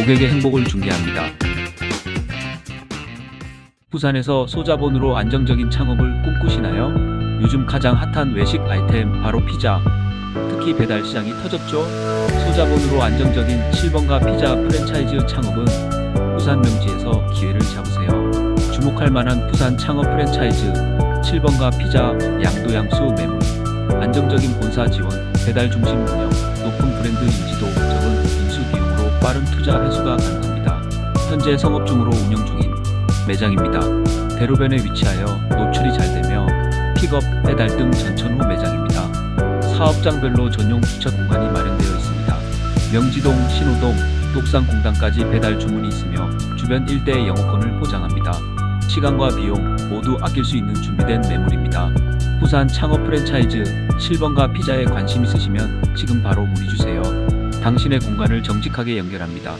고객의 행복을 중개합니다. 부산에서 소자본으로 안정적인 창업을 꿈꾸시나요? 요즘 가장 핫한 외식 아이템 바로 피자. 특히 배달 시장이 터졌죠? 소자본으로 안정적인 7번가 피자 프랜차이즈 창업은 부산 명지에서 기회를 잡으세요. 주목할 만한 부산 창업 프랜차이즈 7번가 피자 양도양수 매물 안정적인 본사 지원 배달 중심 운영 빠른 투자 회수가 가능합니다. 현재 성업 중으로 운영 중인 매장입니다. 대로변에 위치하여 노출이 잘 되며 픽업, 배달 등 전천 후 매장입니다. 사업장별로 전용 주차 공간이 마련되어 있습니다. 명지동, 신호동, 녹산공단까지 배달 주문이 있으며 주변 일대의 영업권을 보장합니다. 시간과 비용 모두 아낄 수 있는 준비된 매물입니다. 부산 창업 프랜차이즈 7번가 피자에 관심 있으시면 지금 바로 문의 주세요. 당신의 공간을 정직하게 연결합니다.